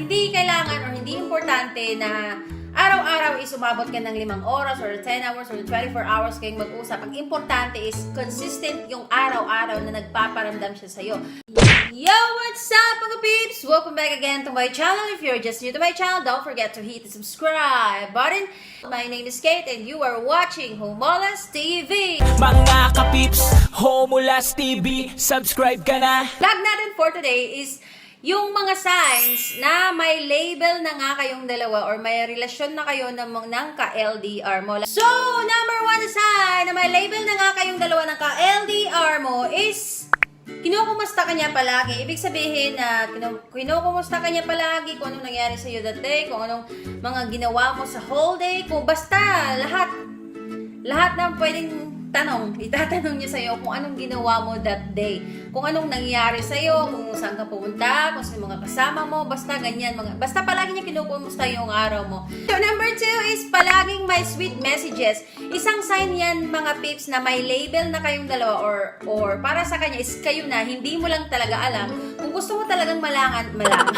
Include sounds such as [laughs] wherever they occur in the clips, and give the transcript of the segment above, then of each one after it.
hindi kailangan or hindi importante na araw-araw is umabot ka ng limang oras or 10 hours or 24 hours kayong mag-usap. Ang importante is consistent yung araw-araw na nagpaparamdam siya sa'yo. Yo, what's up mga peeps? Welcome back again to my channel. If you're just new to my channel, don't forget to hit the subscribe button. My name is Kate and you are watching Homolas TV. Mga kapips, Homulas TV, subscribe ka na! Vlog natin for today is yung mga signs na may label na nga kayong dalawa or may relasyon na kayo ng, ng ka-LDR mo. So, number one sign na may label na nga kayong dalawa ng ka-LDR mo is kinukumusta ka niya palagi. Ibig sabihin na kinu- kinukumusta ka niya palagi kung anong nangyari sa iyo that day, kung anong mga ginawa mo sa whole day, kung basta lahat lahat ng pwedeng tanong, itatanong niya sa'yo kung anong ginawa mo that day. Kung anong nangyari sa'yo, kung saan ka pumunta, kung sino mga kasama mo, basta ganyan. Mga, basta palagi niya kinukumusta yung araw mo. So, number two is palaging may sweet messages. Isang sign yan, mga pips, na may label na kayong dalawa or, or para sa kanya is kayo na, hindi mo lang talaga alam. Kung gusto mo talagang malaman.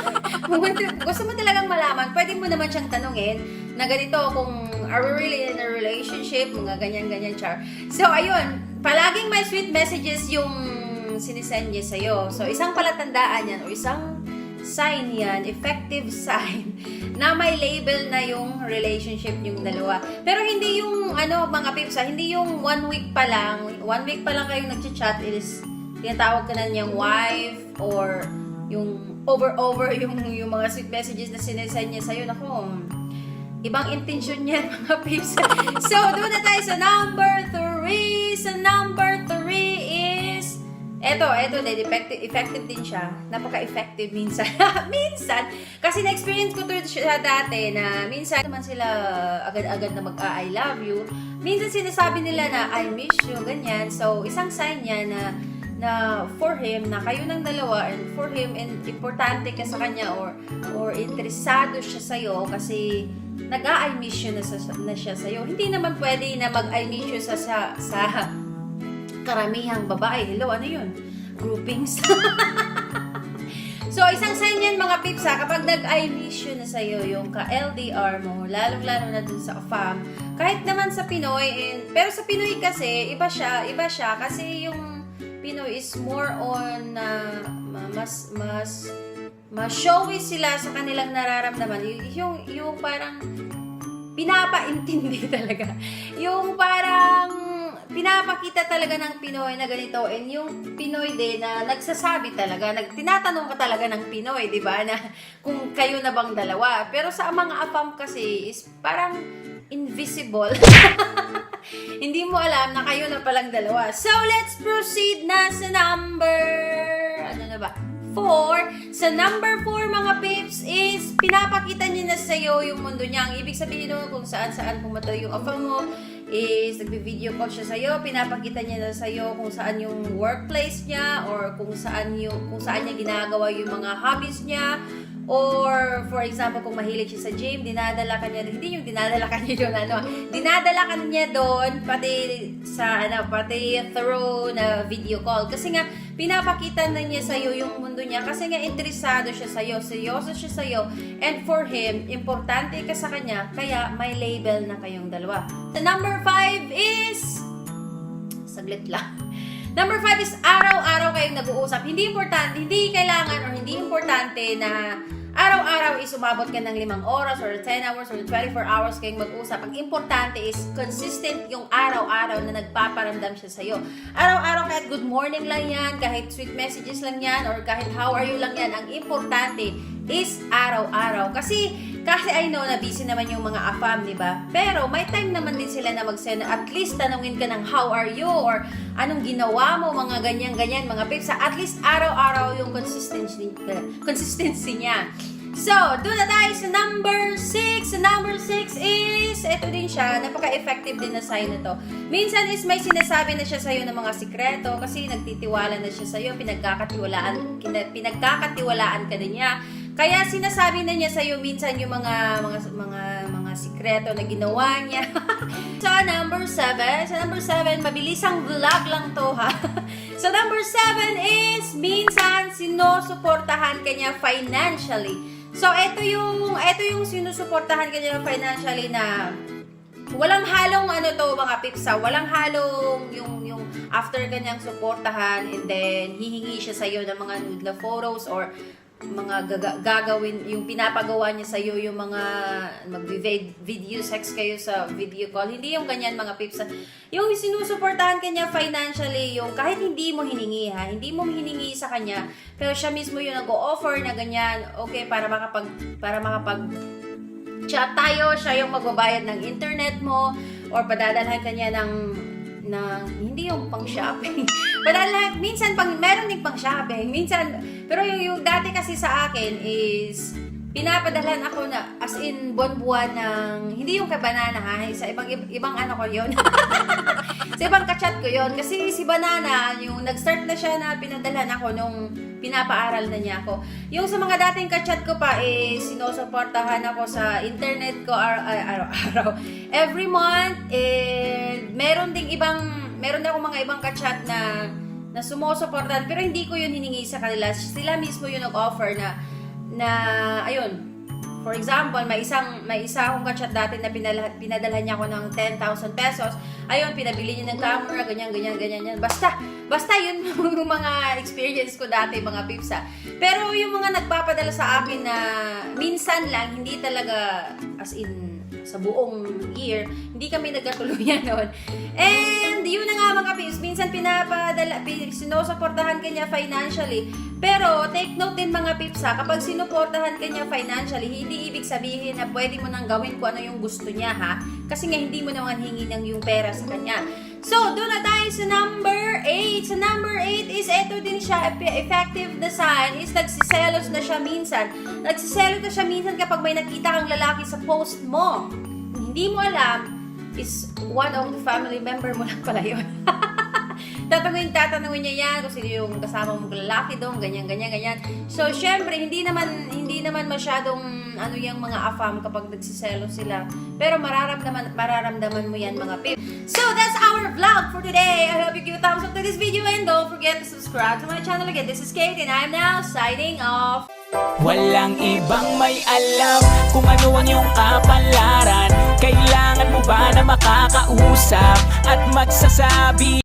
[laughs] kung gusto mo talagang malaman, pwede mo naman siyang tanungin na ganito kung are we really in a relationship, mga ganyan-ganyan char. So, ayun, palaging may sweet messages yung sinisend niya sa'yo. So, isang palatandaan yan o isang sign yan, effective [laughs] sign, na may label na yung relationship yung dalawa. Pero hindi yung, ano, mga pips, ah, hindi yung one week pa lang, one week pa lang kayong nag-chat, it is, tinatawag ka na niyang wife, or yung over-over [laughs] yung, yung mga sweet messages na sinesend niya sa'yo, naku, ibang intention [laughs] niya mga pips. [laughs] so, doon na tayo sa number 3. Sa number 3 is, eto, eto din, effective, effective din siya. Napaka-effective minsan. minsan. Kasi na-experience ko to siya dati na minsan naman sila agad-agad na mag-I love you. Minsan sinasabi nila na I miss you, ganyan. So, isang sign niya na na for him na kayo ng dalawa and for him and importante ka sa kanya or or interesado siya sa iyo kasi nag-I miss you na, sa, na siya sa iyo. Hindi naman pwede na mag-I miss you sa sa, sa karamihang babae. Hello, ano 'yun? Groupings. [laughs] So, isang sign yan mga pips ha, kapag nag-I miss you na sa'yo yung ka-LDR mo, lalong-lalo na dun sa fam, kahit naman sa Pinoy, and, pero sa Pinoy kasi, iba siya, iba siya, kasi yung Pinoy is more on, uh, mas, mas, mas showy sila sa kanilang nararamdaman. Yung, yung parang, pinapaintindi [laughs] talaga. Yung parang, pinapakita talaga ng Pinoy na ganito and yung Pinoy din na nagsasabi talaga, nag, tinatanong ka talaga ng Pinoy, di ba, na kung kayo na bang dalawa. Pero sa mga apam kasi is parang invisible. [laughs] Na kayo na palang dalawa. So, let's proceed na sa number, ano na ba? 4. Sa number 4, mga pips, is pinapakita niya na sa'yo yung mundo niya. Ang ibig sabihin nun, kung saan-saan pumatay yung afa mo, is nagbe-video call siya sa'yo, pinapakita niya na sa'yo kung saan yung workplace niya, or kung saan, yung, kung saan niya ginagawa yung mga hobbies niya, Or, for example, kung mahilig siya sa gym, dinadala ka niya, hindi yung dinadala ka niya doon, ano, dinadala ka niya doon, pati sa, ano, pati through na video call. Kasi nga, pinapakita na niya sa'yo yung mundo niya, kasi nga, interesado siya sa'yo, seryoso siya sa'yo, and for him, importante ka sa kanya, kaya may label na kayong dalawa. The number five is, saglit lang. Number five is araw-araw kayong nag-uusap. Hindi importante, hindi kailangan or hindi importante na araw-araw is umabot ka ng limang oras or 10 hours or 24 hours kayong mag-usap. Ang importante is consistent yung araw-araw na nagpaparamdam siya sa'yo. Araw-araw kahit good morning lang yan, kahit sweet messages lang yan, or kahit how are you lang yan. Ang importante is araw-araw. Kasi kasi I know na busy naman yung mga afam, di ba? Pero may time naman din sila na mag-send. At least tanungin ka ng how are you or anong ginawa mo, mga ganyan-ganyan, mga pips. At least araw-araw yung consistency, consistency niya. So, doon na tayo sa number 6. Sa number 6 is, ito din siya, napaka-effective din na sign na to. Minsan is may sinasabi na siya sa'yo ng mga sikreto kasi nagtitiwala na siya sa'yo, pinagkakatiwalaan, pinagkakatiwalaan ka din niya. Kaya sinasabi na niya sa'yo minsan yung mga mga mga mga sikreto na ginawa niya. [laughs] sa number 7, sa number 7, mabilisang vlog lang to ha. [laughs] sa number 7 is minsan sinusuportahan ka niya financially. So, ito yung, ito yung sinusuportahan kanya financially na walang halong ano to mga pipsa, walang halong yung yung after kanyang suportahan and then hihingi siya sa ng mga nude na photos or mga gaga- gagawin yung pinapagawa niya sa iyo yung mga mag-video sex kayo sa video call. Hindi yung ganyan mga pipsa yung sinusuportahan kanya financially yung kahit hindi mo hiningi ha hindi mo hiningi sa kanya pero siya mismo yung nag-o-offer na ganyan okay para makapag para makapag chat tayo, siya yung magbabayad ng internet mo or padadalhan kanya ng ng hindi yung pang shopping. [laughs] padadalhan minsan pang meron ding pang shopping, minsan pero yung, yung dati kasi sa akin is pinapadalhan ako na as in buwan-buwan ng hindi yung kay banana ha, sa ibang ibang ano ko yon. [laughs] sa ibang kachat ko yon kasi si banana yung nag-start na siya na pinadalhan ako nung pinapaaral na niya ako. Yung sa mga dating kachat ko pa, eh, sinusuportahan ako sa internet ko ar- ar- araw-araw. [laughs] Every month, eh, meron ding ibang, meron ako mga ibang kachat na na sumusuportahan, pero hindi ko yun hiningi sa kanila. Sila mismo yung nag-offer na, na, ayun, For example, may isang may isa akong kachat dati na pinala, pinadalhan niya ako ng 10,000 pesos. Ayun, pinabili niya ng camera, ganyan, ganyan, ganyan, yan. Basta, basta yun [laughs] yung mga experience ko dati, mga pipsa. Pero yung mga nagpapadala sa akin na minsan lang, hindi talaga as in sa buong year, hindi kami nagkatuluyan [laughs] noon. And yun na nga mga pips, minsan pinapadala, pin- sinusuportahan kanya financially. Pero take note din mga pips ha, kapag sinuportahan kanya financially, hindi ibig sabihin na pwede mo nang gawin kung ano yung gusto niya ha. Kasi nga hindi mo naman hingi ng yung pera sa kanya. So, doon na tayo sa number 8. Sa number 8 is eto din siya, eff- effective na sign is nagsiselos na siya minsan. Nagsiselos na siya minsan kapag may nakita kang lalaki sa post mo. Hindi mo alam, is one of the family member mo lang pala yun. [laughs] tatanungin, tatanungin niya yan kung sino yung kasama mong lalaki doon, ganyan, ganyan, ganyan. So, syempre, hindi naman, hindi naman masyadong, ano yung mga afam kapag nagsiselo sila. Pero mararamdaman, mararamdaman mo yan, mga pip. So, that's our vlog for today. I hope you give a thumbs up to this video and don't forget to subscribe to my channel again. This is Kate and I'm now signing off. Walang ibang may alam kung ano ang iyong kapalaran Kailangan mo ba na makakausap at magsasabi